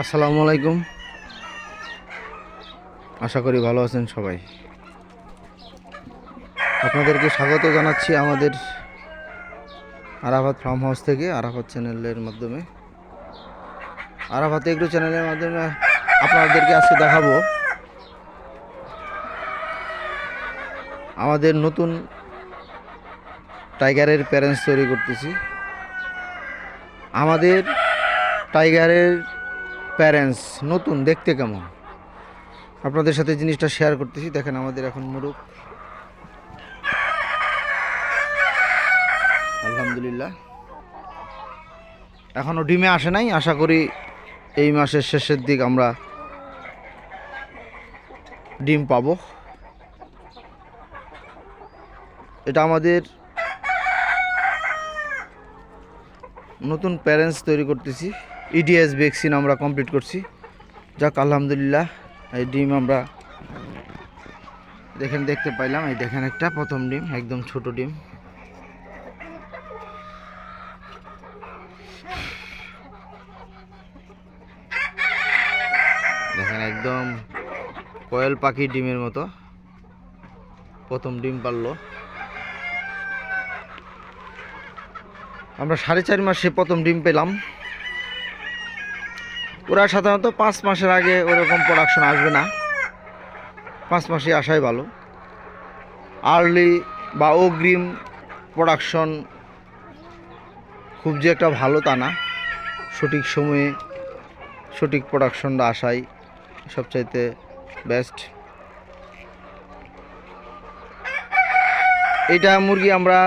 আসসালামু আলাইকুম। আশা করি ভালো আছেন সবাই। আপনাদেরকে স্বাগত জানাচ্ছি আমাদের আরাফাত ফার্ম হাউস থেকে, আরাফাত চ্যানেলের মাধ্যমে। আরাফাত এগ্রো চ্যানেলের মাধ্যমে আপনাদেরকে আজকে দেখাবো। আমাদের নতুন টাইগারের প্যারেন্টস তৈরি করতেছি। আমাদের টাইগারের প্যারেন্টস নতুন দেখতে কেমন? আপনাদের সাথে জিনিসটা শেয়ার করতেছি। দেখেন আমাদের এখন মুরুখ। আলহামদুলিল্লাহ। এখনও ডিমে আসে নাই। আশা করি এই মাসের শেষের দিক আমরা ডিম পাবো। এটা আমাদের নতুন প্যারেন্টস তৈরি করতেছি। ইডিএস ভ্যাকসিন আমরা কমপ্লিট করছি। যাক, আলহামদুলিল্লাহ, এই ডিম আমরা দেখেন, দেখতে পাইলাম। এই দেখেন একটা, প্রথম ডিম, একদম ছোট ডিম। দেখেন, একদম কয়েল পাখি ডিমের মতো। প্রথম ডিম পারল। আমরা সাড়ে চার মাসে প্রথম ডিম পেলাম। ওরা সাধারণত পাঁচ মাসের আগে ওরকম প্রোডাকশন আসবে না। পাঁচ মাসে আসাই ভালো। আর্লি বা অগ্রিম প্রোডাকশন খুব যে একটা ভালো তা না। সঠিক সময়ে সঠিক প্রোডাকশনটা আসাই সবচাইতে বেস্ট এটা মুরগি আমরা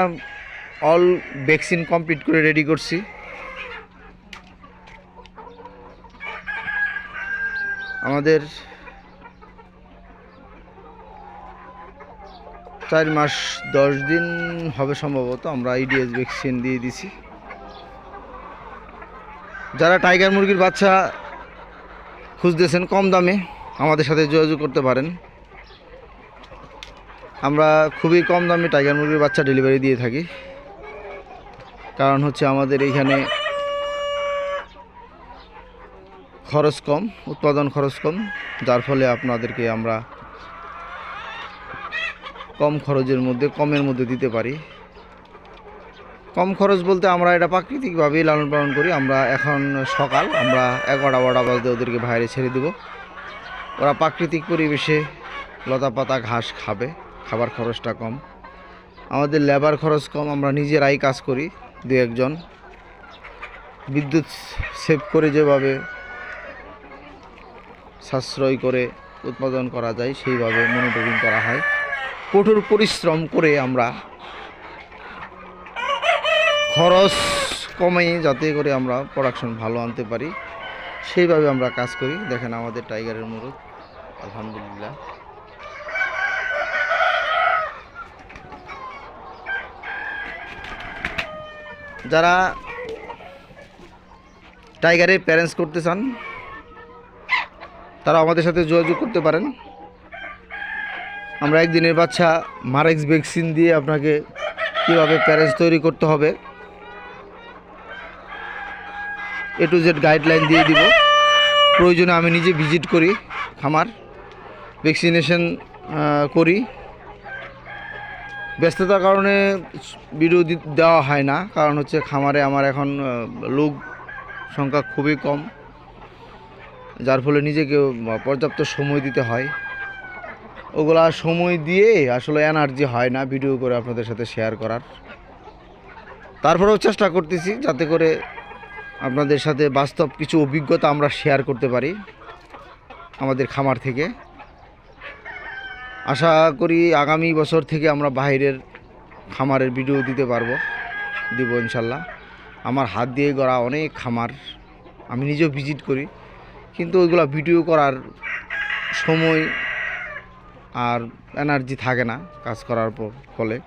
অল ভ্যাকসিন কমপ্লিট করে রেডি করছি। আমাদের চার মাস দশ দিন হবে সম্ভবত, আমরা আইডিএস ভ্যাকসিন দিয়ে দিছি। যারা টাইগার মুরগির বাচ্চা খুঁজতেছেন কম দামে, আমাদের সাথে যোগাযোগ করতে পারেন। আমরা খুবই কম দামে টাইগার মুরগির বাচ্চা ডেলিভারি দিয়ে থাকি। কারণ হচ্ছে আমাদের এইখানে খরচ কম, উৎপাদন খরচ কম, যার ফলে আপনাদেরকে আমরা কম খরচের মধ্যে, কমের মধ্যে দিতে পারি। কম খরচ বলতে আমরা এটা প্রাকৃতিকভাবেই লালন পালন করি। আমরা এখন সকাল, আমরা এগারোটা, বারোটা বাজতে ওদেরকে বাইরে ছেড়ে দেব। ওরা প্রাকৃতিক পরিবেশে লতা পাতা ঘাস খাবে, খাবার খরচটা কম। আমাদের লেবার খরচ কম, আমরা নিজেরাই কাজ করি, দু একজন। বিদ্যুৎ সেভ করে যেভাবে সাশ্রয় করে উৎপাদন করা যায়, সেইভাবে মনিটরিং করা হয়। কঠোর পরিশ্রম করে আমরা খরচ কমে যাতে করে আমরা প্রোডাকশন ভালো আনতে পারি, সেইভাবে আমরা কাজ করি। দেখেন আমাদের টাইগারের মুরগ আলহামদুলিল্লাহ। যারা টাইগারের প্যারেন্টস করতে চান তারা আমাদের সাথে যোগাযোগ করতে পারেন। আমরা একদিনের বাচ্চা মারেক্স ভ্যাকসিন দিয়ে আপনাকে কীভাবে প্যারেন্টস তৈরি করতে হবে, এ টু জেড গাইডলাইন দিয়ে দিব। প্রয়োজনে আমি নিজে ভিজিট করি খামার, ভ্যাকসিনেশন করি। ব্যস্ততার কারণে ভিডিও দেওয়া হয় না, কারণ হচ্ছে খামারে আমার এখন লোক সংখ্যা খুবই কম। যার ফলে নিজেকে পর্যাপ্ত সময় দিতে হয়। ওগুলা সময় দিয়ে আসলে এনার্জি হয় না ভিডিও করে আপনাদের সাথে শেয়ার করার। তারপরেও চেষ্টা করতেছি যাতে করে আপনাদের সাথে বাস্তব কিছু অভিজ্ঞতা আমরা শেয়ার করতে পারি আমাদের খামার থেকে। আশা করি আগামী বছর থেকে আমরা বাইরের খামারের ভিডিও দিতে পারব, দিব ইনশাল্লাহ। আমার হাত দিয়ে গড়া অনেক খামার আমি নিজেও ভিজিট করি। কিন্তু ওইগুলো ভিডিও করার সময় আর এনার্জি থাকে না কাজ করার প- ফলে।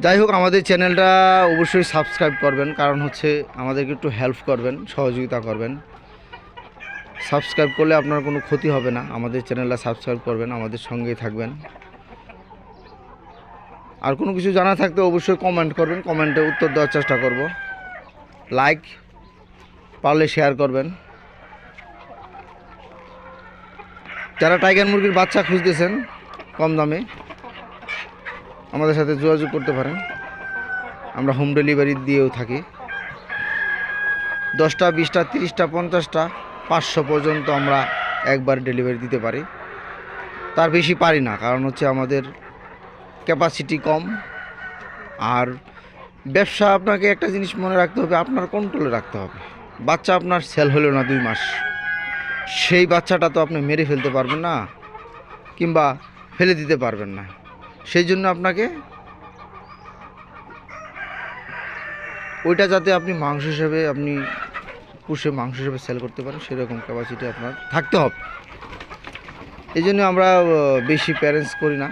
যাই হোক, আমাদের চ্যানেলটা অবশ্যই সাবস্ক্রাইব করবেন, কারণ হচ্ছে আমাদেরকে একটু হেল্প করবেন, সহযোগিতা করবেন। সাবস্ক্রাইব করলে আপনার কোনো ক্ষতি হবে না, আমাদের চ্যানেলটা সাবস্ক্রাইব করবেন, আমাদের সঙ্গেই থাকবেন। আর কোনো কিছু জানা থাকতে অবশ্যই কমেন্ট করবেন কমেন্টে উত্তর দেওয়ার চেষ্টা করব। লাইক পারলে শেয়ার করবেন। যারা টাইগার মুরগির বাচ্চা খুঁজতেছেন কম দামে, আমাদের সাথে যোগাযোগ করতে পারেন। আমরা হোম ডেলিভারি দিয়েও থাকি। দশটা, বিশটা, তিরিশটা, পঞ্চাশটা, পাঁচশো পর্যন্ত আমরা একবার ডেলিভারি দিতে পারি। তার বেশি পারি না, কারণ হচ্ছে আমাদের ক্যাপাসিটি কম। আর ব্যবসা আপনাকে একটা জিনিস মনে রাখতে হবে, আপনার কন্ট্রোলে রাখতে হবে। বাচ্চা আপনার সেল হলো না দুই মাস। সেই বাচ্চাটা তো আপনি মেরে ফেলতে পারবেন না, কিংবা ফেলে দিতে পারবেন না। সেই জন্য আপনাকে ওইটা যাতে আপনি মাংস হিসেবে, আপনি পুষে মাংস হিসেবে সেল করতে পারেন, সেরকম ক্যাপাসিটি আপনার থাকতে হবে। এই জন্য আমরা বেশি প্যারেন্টস করি না।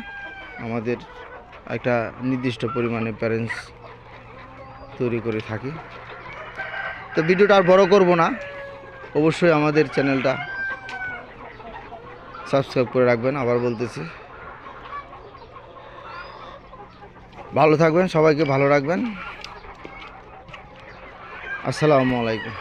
আমাদের একটা নির্দিষ্ট পরিমাণে প্যারেন্টস তৈরি করে থাকি। তো ভিডিওটা আর বড় করব না। অবশ্যই আমাদের চ্যানেলটা সাবস্ক্রাইব করে রাখবেন, আবার বলতেছি। ভালো থাকবেন, সবাইকে ভালো রাখবেন। আসসালামু আলাইকুম।